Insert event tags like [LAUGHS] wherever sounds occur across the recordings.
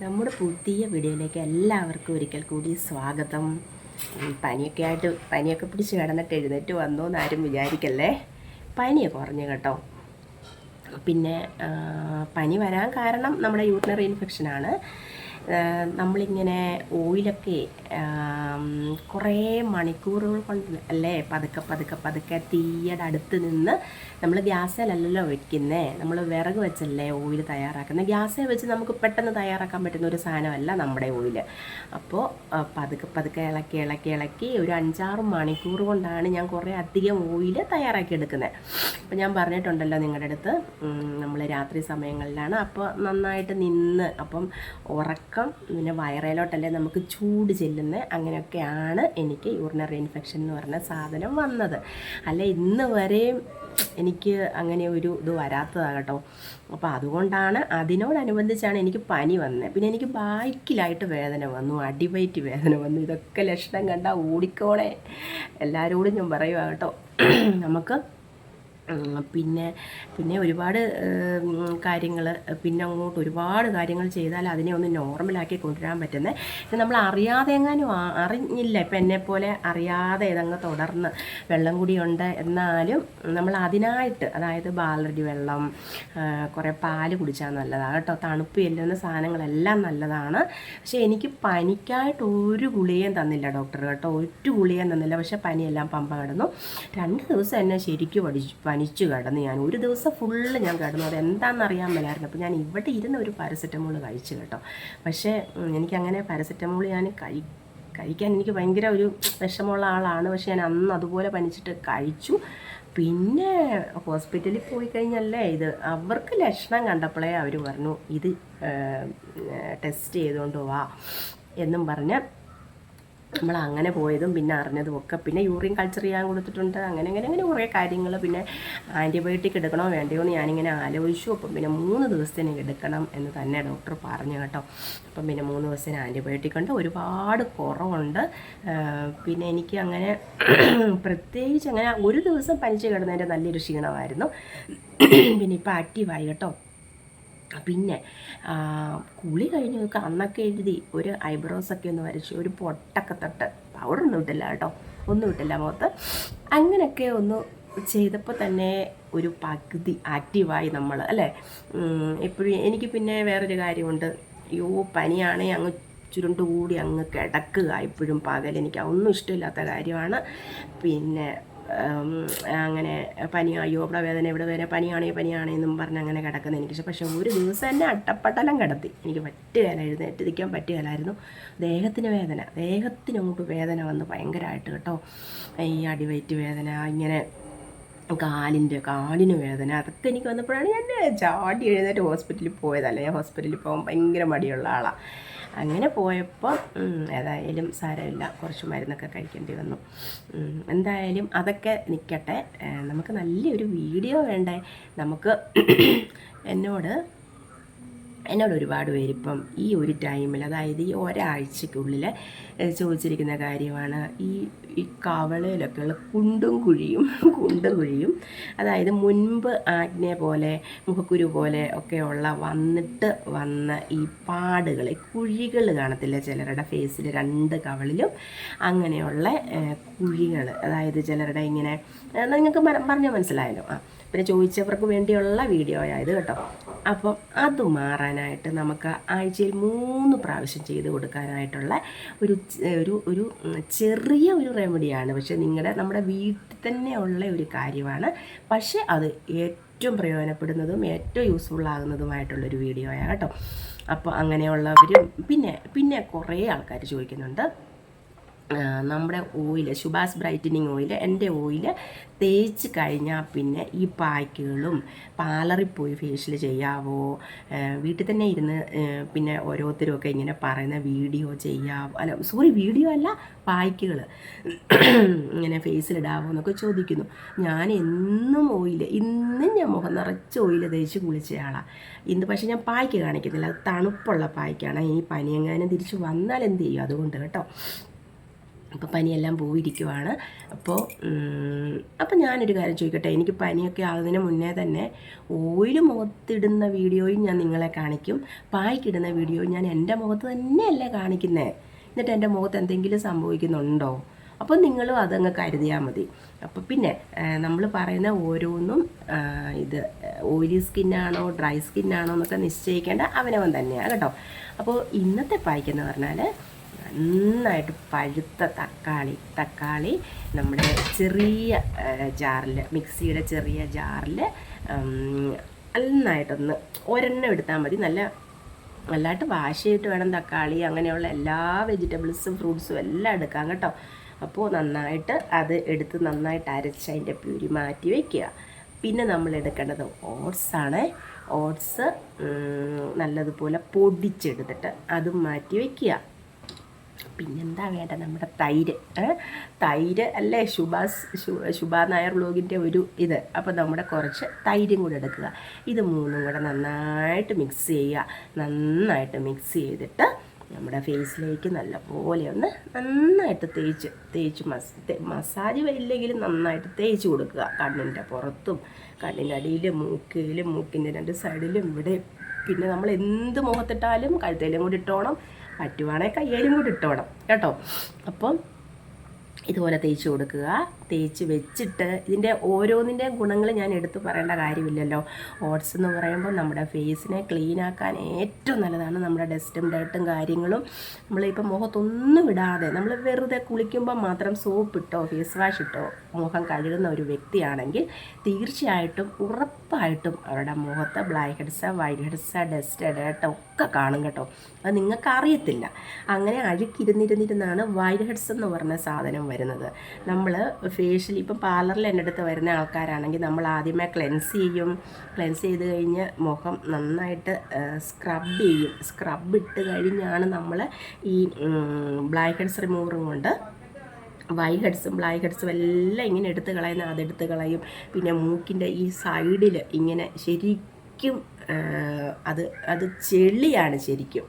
നമ്മുടെ പുതിയ വീഡിയോയിലേക്ക് എല്ലാവർക്കും ഒരിക്കൽ കൂടി സ്വാഗതം. പനിയൊക്കെ ആയിട്ട് പനിയൊക്കെ പിടിച്ച് കിടന്നിട്ട് എഴുന്നേറ്റ് വന്നു എന്ന് ആരും വിചാരിക്കല്ലേ? പനിയൊക്കെ കുറഞ്ഞു കേട്ടോ. പിന്നെ പനി വരാൻ കാരണം നമ്മുടെ യൂറിനറി ഇൻഫെക്ഷനാണ് നമ്മളിങ്ങനെ ഓയിലൊക്കെ കുറേ മണിക്കൂറുകൾ കൊണ്ട് അല്ലേ? പതുക്കെ പതുക്കെ പതുക്കെ തീയുടെ അടുത്ത് നിന്ന് നമ്മൾ ഗ്യാസിലല്ലല്ലോ വെക്കുന്നേ? നമ്മൾ വിറക് വെച്ചല്ലേ ഓയിൽ തയ്യാറാക്കുന്നത് ഗ്യാസിൽ വെച്ച് നമുക്ക് പെട്ടെന്ന് തയ്യാറാക്കാൻ പറ്റുന്ന ഒരു സാധനമല്ല നമ്മുടെ ഓയിൽ അപ്പോൾ പതുക്കെ പതുക്കെ ഇളക്കി ഇളക്കി ഇളക്കി ഒരു അഞ്ചാറ് മണിക്കൂർ കൊണ്ടാണ് ഞാൻ കുറേ അധികം ഓയിൽ തയ്യാറാക്കി എടുക്കുന്നത് അപ്പോൾ ഞാൻ പറഞ്ഞിട്ടുണ്ടല്ലോ നിങ്ങളുടെ അടുത്ത് നമ്മൾ രാത്രി സമയങ്ങളിലാണ്. അപ്പോൾ നന്നായിട്ട് നിന്ന് അപ്പം ഉറക്കം പിന്നെ വയറേലോട്ടല്ലേ നമുക്ക് ചൂട് ചെല്ലുന്നത് അങ്ങനെയൊക്കെയാണ് എനിക്ക് യൂറിനറി ഇൻഫെക്ഷൻ എന്ന് പറഞ്ഞ സാധനം വന്നത്. അല്ല ഇന്ന് വരെയും എനിക്ക് അങ്ങനെ ഒരു ഇത് വരാത്തതാണ് കേട്ടോ. അപ്പോൾ അതുകൊണ്ടാണ് അതിനോടനുബന്ധിച്ചാണ് എനിക്ക് പനി വന്നത് പിന്നെ എനിക്ക് ബാക്കിലായിട്ട് വേദന വന്നു അടിവയറ്റ് വേദന വന്നു. ഇതൊക്കെ ലക്ഷണം കണ്ടാൽ ഓടിക്കോളെ. എല്ലാവരോടും ഞാൻ പറയുക കേട്ടോ. നമുക്ക് പിന്നെ പിന്നെ ഒരുപാട് കാര്യങ്ങൾ പിന്നെ അങ്ങോട്ട് ഒരുപാട് കാര്യങ്ങൾ ചെയ്താൽ അതിനെ ഒന്ന് നോർമലാക്കി കൊണ്ടുവരാൻ പറ്റുന്നത് ഇത് നമ്മൾ അറിയാതെ എങ്ങാനും അറിഞ്ഞില്ല. ഇപ്പം എന്നെപ്പോലെ അറിയാതെ ഇതങ്ങ് തുടർന്ന് വെള്ളം കൂടിയുണ്ട് എന്നാലും നമ്മൾ അതിനായിട്ട് അതായത് ബാലടി വെള്ളം കുറേ പാൽ കുടിച്ചാൽ നല്ലതാണ് കേട്ടോ. തണുപ്പ് ചെല്ലുന്ന സാധനങ്ങളെല്ലാം നല്ലതാണ്. പക്ഷേ എനിക്ക് പനിക്കായിട്ട് ഒരു ഗുളികയും തന്നില്ല ഡോക്ടർ കേട്ടോ. ഒരു ഗുളികയും തന്നില്ല. പക്ഷേ പനിയെല്ലാം പമ്പ കിടന്നു. രണ്ട് ദിവസം എന്നെ ശരിക്കും പഠിച്ചു പനിച്ചു കിടന്ന് ഞാൻ ഒരു ദിവസം ഫുള്ള് ഞാൻ കിടന്നു. അത് എന്താണെന്ന് അറിയാൻ മേലായിരുന്നു. അപ്പോൾ ഞാൻ ഇവിടെ ഇരുന്ന് ഒരു പാരസെറ്റമോൾ കഴിച്ചു കേട്ടോ. പക്ഷേ എനിക്കങ്ങനെ പാരസെറ്റമോൾ ഞാൻ കഴി കഴിക്കാൻ എനിക്ക് ഭയങ്കര ഒരു വിഷമമുള്ള ആളാണ്. പക്ഷേ ഞാൻ അന്ന് അതുപോലെ പനിച്ചിട്ട് കഴിച്ചു. പിന്നെ ഹോസ്പിറ്റലിൽ പോയി കഴിഞ്ഞല്ലേ ഇത് അവർക്ക് ലക്ഷണം കണ്ടപ്പോഴേ അവർ പറഞ്ഞു ഇത് ടെസ്റ്റ് ചെയ്തുകൊണ്ട് വാ എന്നും പറഞ്ഞ് നമ്മൾ അങ്ങനെ പോയതും പിന്നെ അറിഞ്ഞതും ഒക്കെ. പിന്നെ യൂറിൻ കൾച്ചർ ചെയ്യാൻ കൊടുത്തിട്ടുണ്ട്. അങ്ങനെ അങ്ങനെ അങ്ങനെ കുറേ കാര്യങ്ങൾ. പിന്നെ ആന്റിബയോട്ടിക് എടുക്കണോ വേണ്ടയോ എന്ന് ഞാനിങ്ങനെ ആലോചിച്ചു. അപ്പം പിന്നെ മൂന്ന് ദിവസത്തിന് എടുക്കണം എന്ന് തന്നെ ഡോക്ടർ പറഞ്ഞു കേട്ടോ. അപ്പം പിന്നെ മൂന്ന് ദിവസത്തിന് ആന്റിബയോട്ടിക് ഉണ്ട്. ഒരുപാട് കുറവുണ്ട്. പിന്നെ എനിക്ക് അങ്ങനെ [CLEARS THROAT] പ്രത്യേകിച്ച് അങ്ങനെ ഒരു ദിവസം പനിച്ച് കിടന്നതിന്റെ നല്ലൊരു ക്ഷീണമായിരുന്നു. [CLEARS THROAT] പിന്നെ ഇപ്പം ആക്റ്റീവായി കേട്ടോ. പിന്നെ കുളി കഴിഞ്ഞ് നോക്കുക അന്നൊക്കെ എഴുതി ഒരു ഐബ്രോസ് ഒക്കെ ഒന്ന് വരച്ചു ഒരു പൊട്ടൊക്കെ തൊട്ട് പൗഡറൊന്നും ഇട്ടില്ല കേട്ടോ. ഒന്നും ഇട്ടില്ല മുഖത്ത്. അങ്ങനെയൊക്കെ ഒന്ന് ചെയ്തപ്പോൾ തന്നെ ഒരു പകുതി ആക്റ്റീവായി നമ്മൾ അല്ലേ? എപ്പോഴും എനിക്ക് പിന്നെ വേറൊരു കാര്യമുണ്ട്. അയ്യോ പനിയാണേ അങ്ങ് ചുരുണ്ട് കൂടി അങ്ങ് കിടക്കുക എപ്പോഴും പകൽ എനിക്ക്. ഒന്നും ഇഷ്ടമില്ലാത്ത കാര്യമാണ്. പിന്നെ അങ്ങനെ പനി അയ്യോ വേദന ഇവിടെ വേദന പനിയാണേ പനിയാണേ എന്നും പറഞ്ഞ് അങ്ങനെ കിടക്കുന്നത് എനിക്ക് പക്ഷെ പക്ഷേ ഒരു ദിവസം തന്നെ അട്ടപ്പട്ടലം കിടത്തി. എനിക്ക് പറ്റുകയില്ല എഴുന്നേറ്റ് നിൽക്കാൻ പറ്റുകയില്ലായിരുന്നു ദേഹത്തിന് വേദന ദേഹത്തിന് അങ്ങോട്ട് വേദന വന്ന് ഭയങ്കരമായിട്ട് കേട്ടോ. ഈ അടിവയറ്റ് വേദന ഇങ്ങനെ കാലിന്റെ കാലിന് വേദന അതൊക്കെ എനിക്ക് വന്നപ്പോഴാണ് ഞാൻ ചാടി എഴുന്നേറ്റ് ഹോസ്പിറ്റലിൽ പോയതല്ല. ഞാൻ ഹോസ്പിറ്റലിൽ പോകാൻ ഭയങ്കര മടിയുള്ള ആളാണ് അങ്ങനെ പോയപ്പോൾ ഏതായാലും സാരമില്ല. കുറച്ച് മരുന്നൊക്കെ കഴിക്കേണ്ടി വന്നു. എന്തായാലും അതൊക്കെ നിൽക്കട്ടെ. നമുക്ക് നല്ലൊരു വീഡിയോ വേണ്ടേ? നമുക്ക് [CLEARS THROAT] എന്നോട് എന്നോട് ഒരുപാട് പേര് ഇപ്പം ഈ ഒരു ടൈമിൽ അതായത് ഈ ഒരാഴ്ചക്കുള്ളിൽ ചോദിച്ചിരിക്കുന്ന കാര്യമാണ്. ഈ ഈ കവളയിലൊക്കെയുള്ള കുണ്ടും കുഴിയും [LAUGHS] കുണ്ടും കുഴിയും അതായത് മുൻപ് ആജ്ഞ പോലെ മുഖക്കുരു പോലെ ഒക്കെയുള്ള വന്നിട്ട് വന്ന ഈ പാടുകൾ കുഴികൾ കാണത്തില്ല ചിലരുടെ ഫേസിൽ രണ്ട് കവളിലും അങ്ങനെയുള്ള കുഴികൾ അതായത് ചിലരുടെ ഇങ്ങനെ നിങ്ങൾക്ക് പറഞ്ഞാൽ മനസ്സിലായല്ലോ. ആ പിന്നെ ചോദിച്ചവർക്ക് വേണ്ടിയുള്ള വീഡിയോ ആയത് കേട്ടോ. അപ്പം അത് മാറാനായിട്ട് നമുക്ക് ആഴ്ചയിൽ മൂന്ന് പ്രാവശ്യം ചെയ്ത് കൊടുക്കാനായിട്ടുള്ള ഒരു ഒരു ഒരു ചെറിയ ഒരു റെമഡിയാണ് പക്ഷെ നിങ്ങളുടെ നമ്മുടെ വീട്ടിൽ തന്നെ ഉള്ള ഒരു കാര്യമാണ്. പക്ഷേ അത് ഏറ്റവും പ്രയോജനപ്പെടുന്നതും ഏറ്റവും യൂസ്ഫുൾ ആകുന്നതുമായിട്ടുള്ളൊരു വീഡിയോയാണ് കേട്ടോ. അപ്പോൾ അങ്ങനെയുള്ളവരും പിന്നെ പിന്നെ കുറേ ആൾക്കാർ ചോദിക്കുന്നുണ്ട്. നമ്മുടെ ഓയിൽ ശുഭാസ് ബ്രൈറ്റനിങ് ഓയിൽ എന്റെ ഓയിൽ തേച്ച് കഴിഞ്ഞാൽ പിന്നെ ഈ പായ്ക്കുകളും പാർലറിൽ പോയി ഫേഷ്യൽ ചെയ്യാവോ വീട്ടിൽ തന്നെ ഇരുന്ന് പിന്നെ ഓരോരുത്തരുമൊക്കെ ഇങ്ങനെ പറയുന്ന വീഡിയോ ചെയ്യാവോ അല്ല സോറി വീഡിയോ അല്ല പായ്ക്കുകൾ ഇങ്ങനെ ഫേസിലിടാവോ എന്നൊക്കെ ചോദിക്കുന്നു. ഞാൻ എന്നും ഓയിൽ ഇന്നും ഞാൻ മുഖം നിറച്ച് ഓയിൽ തേച്ച് കുളിച്ചയാളാണ് ഇന്ന് പക്ഷേ ഞാൻ പായ്ക്ക് കാണിക്കുന്നില്ല അത് തണുപ്പുള്ള പായ്ക്കാണ്. ഈ പനിയെങ്ങാനും തിരിച്ച് വന്നാൽ എന്ത് ചെയ്യും? അതുകൊണ്ട് കേട്ടോ. അപ്പോൾ പനിയെല്ലാം പോയിരിക്കുവാണ്. അപ്പോൾ അപ്പോൾ ഞാനൊരു കാര്യം ചോദിക്കട്ടെ? എനിക്ക് പനിയൊക്കെ ആകുന്നതിന് മുന്നേ തന്നെ ഓയിൽ മുഖത്തിടുന്ന വീഡിയോയും ഞാൻ നിങ്ങളെ കാണിക്കും. പായ്ക്കിടുന്ന വീഡിയോയും ഞാൻ എന്റെ മുഖത്ത് തന്നെയല്ലേ കാണിക്കുന്നത് എന്നിട്ട് എന്റെ മുഖത്ത് എന്തെങ്കിലും സംഭവിക്കുന്നുണ്ടോ? അപ്പോൾ നിങ്ങളും അതങ്ങ് കരുതിയാൽ മതി. അപ്പോൾ പിന്നെ നമ്മൾ പറയുന്ന ഓരോന്നും ഇത് ഓയിലി സ്കിന്നാണോ ഡ്രൈ സ്കിന്നാണോ എന്നൊക്കെ നിശ്ചയിക്കേണ്ട അവനവൻ തന്നെയാണ് കേട്ടോ. അപ്പോൾ ഇന്നത്തെ പായ്ക്കെന്ന് പറഞ്ഞാൽ നന്നായിട്ട് പഴുത്ത തക്കാളി. തക്കാളി നമ്മുടെ ചെറിയ ജാറിൽ മിക്സിയുടെ ചെറിയ ജാറിൽ നന്നായിട്ടൊന്ന് ഒരെണ്ണം എടുത്താൽ മതി. നല്ല നല്ലതായിട്ട് വാഷ് ചെയ്തിട്ട് വേണം തക്കാളി അങ്ങനെയുള്ള എല്ലാ വെജിറ്റബിൾസും ഫ്രൂട്ട്സും എല്ലാം എടുക്കാം കേട്ടോ. അപ്പോൾ നന്നായിട്ട് അത് എടുത്ത് നന്നായിട്ട് അരച്ച് അതിന്റെ പ്യൂരി മാറ്റി വയ്ക്കുക പിന്നെ നമ്മൾ എടുക്കേണ്ടത് ഓട്സാണ് ഓട്സ് നല്ലതുപോലെ പൊടിച്ചെടുത്തിട്ട് അതും മാറ്റി വയ്ക്കുക പിന്നെന്താ വേണ്ട നമ്മുടെ തൈര്. തൈര് അല്ലേ? ശുഭാസ് ശുഭാ നായർ ബ്ലോഗിന്റെ ഒരു ഇത്. അപ്പോൾ നമ്മുടെ കുറച്ച് തൈരും കൂടെ എടുക്കുക. ഇത് മൂന്നും കൂടെ നന്നായിട്ട് മിക്സ് ചെയ്യുക. നന്നായിട്ട് മിക്സ് ചെയ്തിട്ട് നമ്മുടെ ഫേസിലേക്ക് നല്ലപോലെ ഒന്ന് നന്നായിട്ട് തേച്ച് തേച്ച് മസ് മസാജ് ഇല്ലെങ്കിലും നന്നായിട്ട് തേച്ച് കൊടുക്കുക. കണ്ണിന്റെ പുറത്തും കണ്ണിന്റെ അടിയിലും മൂക്കിലും മൂക്കിന്റെ രണ്ട് സൈഡിലും ഇവിടെ. പിന്നെ നമ്മൾ എന്ത് മുഖത്തിട്ടാലും കഴുത്തേലും കൂടി ഇട്ടോണം. പറ്റുവാണെങ്കിൽ കയ്യേലും കൂടി ഇട്ടോണം കേട്ടോ. അപ്പം ഇതുപോലെ തേച്ച് കൊടുക്കുക. തേച്ച് വെച്ചിട്ട് ഇതിന്റെ ഓരോന്നിന്റെയും ഗുണങ്ങൾ ഞാൻ എടുത്തു പറയേണ്ട കാര്യമില്ലല്ലോ. ഓട്സ് എന്ന് പറയുമ്പോൾ നമ്മുടെ ഫേസിനെ ക്ലീൻ ആക്കാൻ ഏറ്റവും നല്ലതാണ് നമ്മുടെ ഡസ്റ്റും ഡേട്ടും കാര്യങ്ങളും. നമ്മളിപ്പോൾ മുഖത്തൊന്നും ഇടാതെ നമ്മൾ വെറുതെ കുളിക്കുമ്പോൾ മാത്രം സോപ്പ് ഇട്ടോ ഫേസ് വാഷ് ഇട്ടോ മുഖം കഴുകുന്ന ഒരു വ്യക്തിയാണെങ്കിൽ തീർച്ചയായിട്ടും ഉറപ്പായിട്ടും അവരുടെ മുഖത്ത് black heads white heads dust ഡേട്ട ഒക്കെ കാണും കേട്ടോ. അത് നിങ്ങൾക്ക് അറിയത്തില്ല. അങ്ങനെ അഴുക്കിരുന്നിരുന്നിരുന്നാണ് വൈറ്റ് ഹെഡ്സ് എന്ന് പറഞ്ഞ സാധനം വരുന്നത്. നമ്മൾ ഫേഷ്യൽ ഇപ്പം പാർലറിൽ എന്റെ അടുത്ത് വരുന്ന ആൾക്കാരാണെങ്കിൽ നമ്മൾ ആദ്യമേ ക്ലെൻസ് ചെയ്യും. ക്ലെൻസ് ചെയ്ത് കഴിഞ്ഞ് മുഖം നന്നായിട്ട് സ്ക്രബ് ചെയ്യും. സ്ക്രബ് ഇട്ട് കഴിഞ്ഞാണ് നമ്മൾ ഈ ബ്ലാക്ക് ഹെഡ്സ് റിമൂവറും കൊണ്ട് വൈ ഹെഡ്സും ബ്ലാക്ക് ഹെഡ്സും എല്ലാം ഇങ്ങനെ എടുത്ത് കളയുന്ന അതെടുത്ത് കളയും. പിന്നെ മൂക്കിന്റെ ഈ സൈഡിൽ ഇങ്ങനെ ശരിക്കും അത് അത് ചെളിയാണ് ശരിക്കും.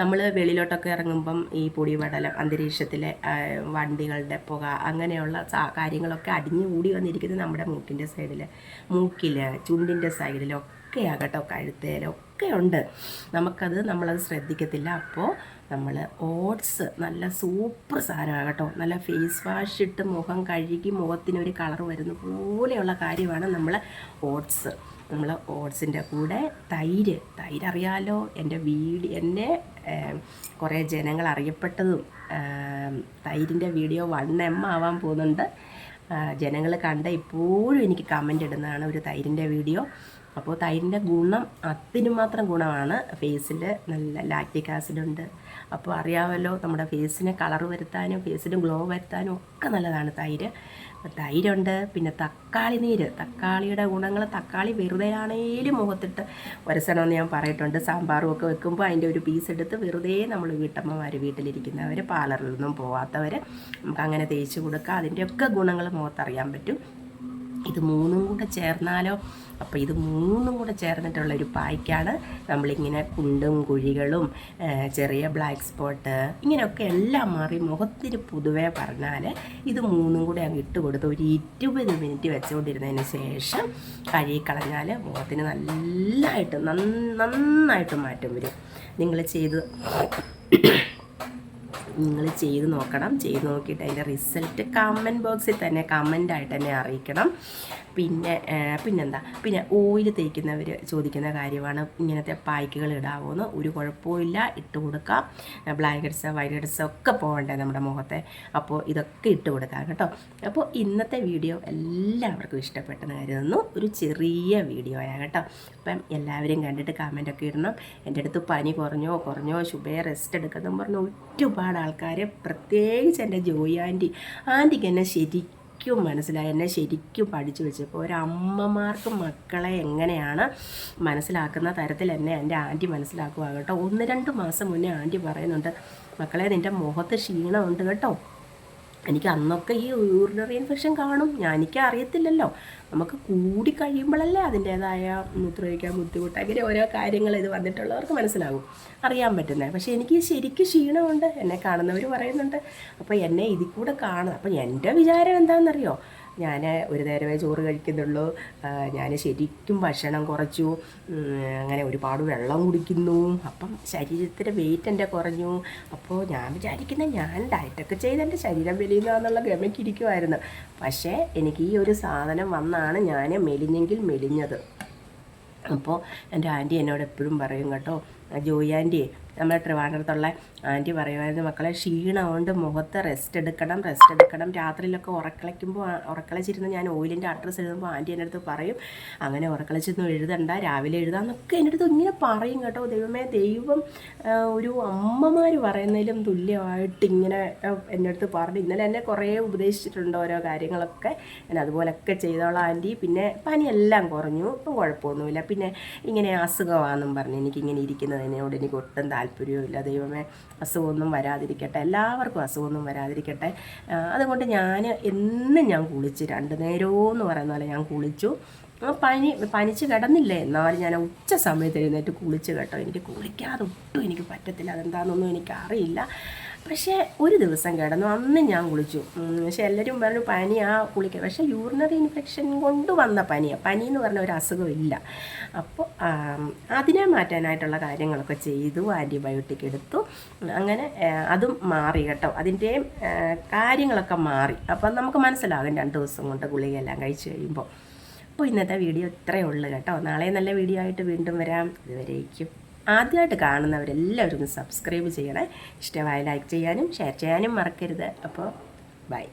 നമ്മൾ വെളിയിലോട്ടൊക്കെ ഇറങ്ങുമ്പം ഈ പൊടിപടലം അന്തരീക്ഷത്തിലെ വണ്ടികളുടെ പുക അങ്ങനെയുള്ള കാര്യങ്ങളൊക്കെ അടിഞ്ഞു കൂടി വന്നിരിക്കുന്നത് നമ്മുടെ മൂക്കിന്റെ സൈഡിൽ മൂക്കിൽ ചുണ്ടിന്റെ സൈഡിലൊക്കെയാണ് കേട്ടോ കഴുത്തേലൊക്കെ ഉണ്ട് നമുക്കത് നമ്മളത് ശ്രദ്ധിക്കത്തില്ല. അപ്പോൾ നമ്മൾ ഓട്സ് നല്ല സൂപ്പർ സാധനമാണ് കേട്ടോ. നല്ല ഫേസ് വാഷ് ഇട്ട് മുഖം കഴുകി മുഖത്തിനൊരു കളർ വരുന്ന പോലെയുള്ള കാര്യമാണ് നമ്മൾ ഓട്സ്. നമ്മൾ ഓട്സിന്റെ കൂടെ തൈര്. തൈര് അറിയാലോ എന്റെ വീട് എന്നെ കുറേ ജനങ്ങൾ അറിയപ്പെട്ടതും തൈരിന്റെ വീഡിയോ വൺ എം ആവാൻ പോകുന്നുണ്ട്. ജനങ്ങൾ കണ്ട ഇപ്പോഴും എനിക്ക് കമന്റ് ഇടുന്നതാണ് ഒരു തൈരിന്റെ വീഡിയോ. അപ്പോൾ തൈരിന്റെ ഗുണം അതിന് മാത്രം ഗുണമാണ്. ഫേസിൽ നല്ല ലാക്റ്റിക് ആസിഡ് ഉണ്ട്. അപ്പോൾ അറിയാമല്ലോ നമ്മുടെ ഫേസിന് കളർ വരുത്താനും ഫേസിന് ഗ്ലോ വരുത്താനും ഒക്കെ നല്ലതാണ് തൈര്. തൈരുണ്ട് പിന്നെ തക്കാളി നീര്. തക്കാളിയുടെ ഗുണങ്ങൾ തക്കാളി വെറുതെ ആണേലും മുഖത്തിട്ട് വരസണമെന്ന് ഞാൻ പറയിട്ടുണ്ട് സാമ്പാറും ഒക്കെ വെക്കുമ്പോൾ അതിന്റെ ഒരു പീസ് എടുത്ത് വെറുതെ നമ്മൾ വീട്ടമ്മമാർ വീട്ടിലിരിക്കുന്നവർ പാർലറിൽ നിന്നും പോവാത്തവർ നമുക്ക് അങ്ങനെ തേച്ച് കൊടുക്കുക അതിന്റെയൊക്കെ ഗുണങ്ങൾ മുഖത്തറിയാൻ പറ്റും. ഇത് മൂന്നും കൂടെ ചേർന്നാലോ? അപ്പോൾ ഇത് മൂന്നും കൂടെ ചേർന്നിട്ടുള്ള ഒരു പായ്ക്കാണ് നമ്മളിങ്ങനെ കുണ്ടും കുഴികളും ചെറിയ ബ്ലാക്ക് സ്പോട്ട് ഇങ്ങനെയൊക്കെ എല്ലാം മാറി മുഖത്തിന് പൊതുവേ പറഞ്ഞാൽ ഇത് മൂന്നും കൂടെ അങ്ങ് ഇട്ട് കൊടുത്ത് ഒരു ഇരുപത് മിനിറ്റ് വെച്ചുകൊണ്ടിരുന്നതിന് ശേഷം കഴുകി കളഞ്ഞാൽ മുഖത്തിന് നല്ലതായിട്ട് നന്ന- നന്നായിട്ട് മാറ്റം വരും. നിങ്ങൾ ചെയ്ത് നിങ്ങൾ ചെയ്ത് നോക്കണം. ചെയ്ത് നോക്കിയിട്ട് അതിന്റെ റിസൾട്ട് കമന്റ് ബോക്സിൽ തന്നെ കമന്റായിട്ട് തന്നെ അറിയിക്കണം. പിന്നെ പിന്നെന്താ? പിന്നെ ഓയിൽ തേക്കുന്നവർ ചോദിക്കുന്ന കാര്യമാണ്. ഇങ്ങനത്തെ പായ്ക്കുകൾ ഇടാവോന്ന് ഒരു കുഴപ്പമില്ല ഇട്ട് കൊടുക്കാം. ബ്ലാക്ക് ഹെഡ്സ് വൈറ്റ് ഹെഡ്സ് ഒക്കെ പോകണ്ടേ നമ്മുടെ മുഖത്തെ. അപ്പോൾ ഇതൊക്കെ ഇട്ട് കൊടുക്കാം കേട്ടോ. അപ്പോൾ ഇന്നത്തെ വീഡിയോ എല്ലാവർക്കും ഇഷ്ടപ്പെട്ടെന്ന് കരുതുന്നു. ഒരു ചെറിയ വീഡിയോ ആണ് കേട്ടോ. അപ്പം എല്ലാവരും കണ്ടിട്ട് കമന്റൊക്കെ ഇടണം. എന്റെ അടുത്ത് പനി കുറഞ്ഞോ കുറഞ്ഞോ ശുഭയെ റെസ്റ്റ് എടുക്കുന്നു പറഞ്ഞ് ഒരുപാട് ആൾക്കാർ പ്രത്യേകിച്ച് എന്റെ ജോയി ആന്റി. ആന്റിക്ക് എന്നെ ശരിക്കും മനസ്സിലായി. എന്നെ ശരിക്കും പഠിച്ചു വെച്ചപ്പോൾ ഒരമ്മമാർക്ക് മക്കളെ എങ്ങനെയാണ് മനസ്സിലാക്കുന്ന തരത്തിൽ എന്നെ എന്റെ ആന്റി മനസ്സിലാക്കുക കേട്ടോ. ഒന്ന് രണ്ട് മാസം മുന്നേ ആന്റി പറയുന്നുണ്ട് മക്കളെ നിന്റെ മുഖത്ത് ക്ഷീണമുണ്ട് കേട്ടോ. എനിക്ക് അന്നൊക്കെ ഈ യൂറിനറി ഇൻഫെക്ഷൻ കാണും. ഞാൻ എനിക്ക് അറിയത്തില്ലല്ലോ. നമുക്ക് കൂടി കഴിയുമ്പോഴല്ലേ അതിന്റേതായ മൂത്രമൊഴിക്കാൻ ബുദ്ധിമുട്ട് അങ്ങനെ ഓരോ കാര്യങ്ങൾ ഇത് വന്നിട്ടുള്ളവർക്ക് മനസ്സിലാകും. അറിയാൻ പറ്റുന്നത് പക്ഷേ എനിക്ക് ശരിക്കും ക്ഷീണമുണ്ട്. എന്നെ കാണുന്നവർ പറയുന്നുണ്ട്. അപ്പോൾ എന്നെ ഇതിൽ കൂടെ കാണും അപ്പോൾ എന്റെ വിചാരം എന്താണെന്നറിയോ? ഞാൻ ഒരു നേരമേ ചോറ് കഴിക്കുന്നുള്ളൂ. ഞാൻ ശരിക്കും ഭക്ഷണം കുറച്ചു. അങ്ങനെ ഒരുപാട് വെള്ളം കുടിക്കുന്നു. അപ്പം ശരീരത്തിന്റെ വെയിറ്റ് എന്റെ കുറഞ്ഞു. അപ്പോൾ ഞാൻ വിചാരിക്കുന്ന ഞാൻ ഡയറ്റൊക്കെ ചെയ്ത് എന്റെ ശരീരം മെലിയുന്നതെന്നുള്ള ഗമയ്ക്കിരിക്കുമായിരുന്നു പക്ഷേ എനിക്ക് ഈ ഒരു സാധനം വന്നാണ് ഞാൻ മെലിഞ്ഞെങ്കിൽ മെലിഞ്ഞത്. അപ്പോൾ എന്റെ ആന്റി എന്നോട് എപ്പോഴും പറയും കേട്ടോ ജോയി ആന്റി നമ്മുടെ ട്രിവാൻഡ്രത്തുള്ള ആന്റി പറയുമായിരുന്നു മക്കളെ ക്ഷീണമുണ്ട് മുഖത്ത് റെസ്റ്റ് എടുക്കണം റെസ്റ്റ് എടുക്കണം. രാത്രിയിലൊക്കെ ഉറക്കളയ്ക്കുമ്പോൾ ഉറക്കളച്ചിരുന്ന് ഞാൻ ഓയിലിന്റെ അഡ്രസ്സ് എഴുതുമ്പോൾ ആന്റി എന്റെ അടുത്ത് പറയും അങ്ങനെ ഉറക്കളിച്ചൊന്നും എഴുതണ്ട രാവിലെ എഴുതാന്നൊക്കെ എന്റെ അടുത്ത് ഇങ്ങനെ പറയും കേട്ടോ. ദൈവമേ ദൈവം ഒരു അമ്മമാർ പറയുന്നതിലും തുല്യമായിട്ട് ഇങ്ങനെ എന്റെ അടുത്ത് പറഞ്ഞു. ഇന്നലെ എന്നെ കുറേ ഉപദേശിച്ചിട്ടുണ്ട് ഓരോ കാര്യങ്ങളൊക്കെ. ഞാൻ അതുപോലൊക്കെ ചെയ്തോളാം ആന്റി. പിന്നെ പനിയെല്ലാം കുറഞ്ഞു. ഇപ്പം കുഴപ്പമൊന്നുമില്ല. പിന്നെ ഇങ്ങനെ അസുഖമാണെന്നും പറഞ്ഞു എനിക്കിങ്ങനെ ഇരിക്കുന്നതിനോട് എനിക്ക് ഒട്ടും താല്പര്യവുമില്ല. ദൈവമേ അസുഖമൊന്നും വരാതിരിക്കട്ടെ. എല്ലാവർക്കും അസുഖമൊന്നും വരാതിരിക്കട്ടെ. അതുകൊണ്ട് ഞാൻ എന്നും ഞാൻ കുളിച്ച് രണ്ട് നേരമെന്ന് പറയുന്ന പോലെ ഞാൻ കുളിച്ചു. പനി പനിച്ച് കിടന്നില്ലേ? എന്നാലും ഞാൻ ഉച്ച സമയത്ത് എഴുന്നേറ്റ് കുളിച്ച് കേട്ടോ. എനിക്ക് കുളിക്കാതെ ഒട്ടും എനിക്ക് പറ്റത്തില്ല. അതെന്താണെന്നൊന്നും എനിക്കറിയില്ല. പക്ഷേ ഒരു ദിവസം കിടന്നു. അന്ന് ഞാൻ കുളിച്ചു. പക്ഷേ എല്ലാവരും പറഞ്ഞു പനി ആ കുളിക്കുക പക്ഷേ യൂറിനറി ഇൻഫെക്ഷൻ കൊണ്ട് വന്ന പനിയാണ് പനി എന്ന് പറഞ്ഞ ഒരു അസുഖമില്ല അപ്പോൾ അതിനെ മാറ്റാനായിട്ടുള്ള കാര്യങ്ങളൊക്കെ ചെയ്തു. ആന്റിബയോട്ടിക് എടുത്തു. അങ്ങനെ അതും മാറി കേട്ടോ. അതിന്റെയും കാര്യങ്ങളൊക്കെ മാറി. അപ്പം നമുക്ക് മനസ്സിലാകും രണ്ട് ദിവസം കൊണ്ട് ഗുളികയെല്ലാം കഴിച്ചു കഴിയുമ്പോൾ അപ്പോൾ ഇന്നത്തെ വീഡിയോ ഇത്രയേ ഉള്ളൂ കേട്ടോ. നാളെ നല്ല വീഡിയോ ആയിട്ട് വീണ്ടും വരാം. ഇതുവരേക്കും. ആദ്യമായിട്ട് കാണുന്നവരെല്ലാവരും സബ്സ്ക്രൈബ് ചെയ്യണേ. ഇഷ്ടമായ ലൈക്ക് ചെയ്യാനും ഷെയർ ചെയ്യാനും മറക്കരുത്. അപ്പോൾ ബൈ